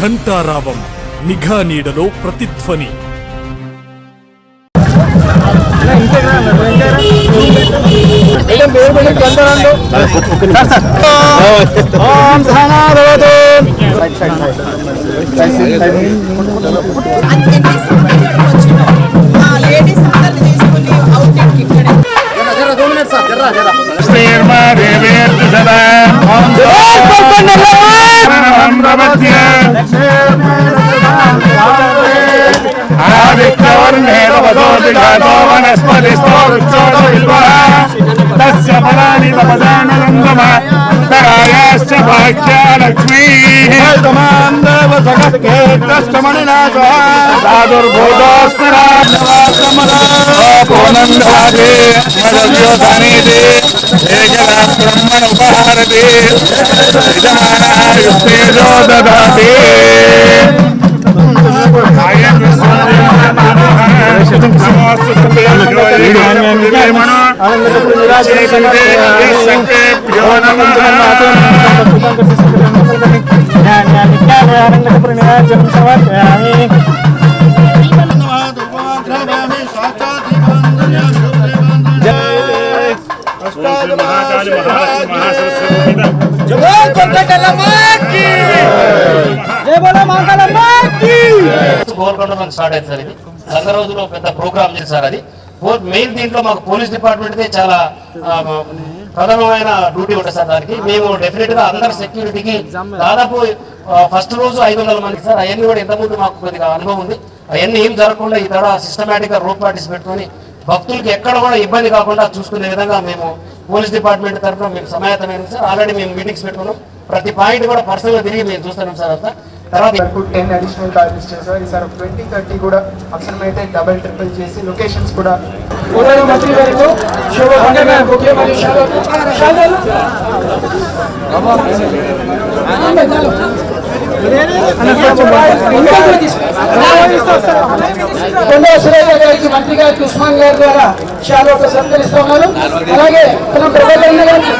ఘంటారావం నిఘా నీడలో ప్రతిధ్వని ఓం तस्य फलानि तपदानन्दम तरायाश्च भाग्या लक्ष्मीन्दवसखेत्रमणिनाशः साधुर्भूतोऽस्मराब्रह्मणाभूनन्दादे ज्योतानीति ब्रह्मणोपहारे ददाति గోల్కొండ మనకు స్టార్ట్ అయింది సార్ ఇది సంగరోజులో పెద్ద ప్రోగ్రామ్ చేశారు అది. మెయిన్ దీంట్లో మాకు పోలీస్ డిపార్ట్మెంట్ చాలా ప్రధానమైన డ్యూటీ ఉంటుంది సార్ దానికి. మేము డెఫినెట్గా అందరి సెక్యూరిటీకి దాదాపు ఫస్ట్ రోజు ఐదు వందల మంది సార్. అవన్నీ కూడా ఇంతకుముందు మాకు కొద్దిగా అనుభవం ఉంది. అవన్నీ ఏం జరగకుండా ఈ తడ సిస్టమేటిక్గా రూట్ పార్టీస్ పెట్టుకొని భక్తులకి ఎక్కడ కూడా ఇబ్బంది కాకుండా చూసుకునే విధంగా మేము పోలీస్ డిపార్ట్మెంట్ తరఫున మేము సమాయత్తమైన సార్. ఆల్రెడీ మేము మీటింగ్స్ పెట్టుకున్నాం. ప్రతి పాయింట్ కూడా పర్సనల్గా తిరిగి మేము చూస్తున్నాం సార్ అంతా. తర్వాత వరకు టెన్ అడిషనల్ టార్గెట్స్ చేశారు. ఈసారి ట్వంటీ థర్టీ కూడా అవసరమైతే డబల్ ట్రిపుల్ చేసి లొకేషన్స్ కూడా కొండా సురేఖ గారికి మంత్రి గారికి ఉస్మాన్ గారి ద్వారా షాలో సత్కరిస్తున్నారు అలాగే మన ప్రభుత్వం గారికి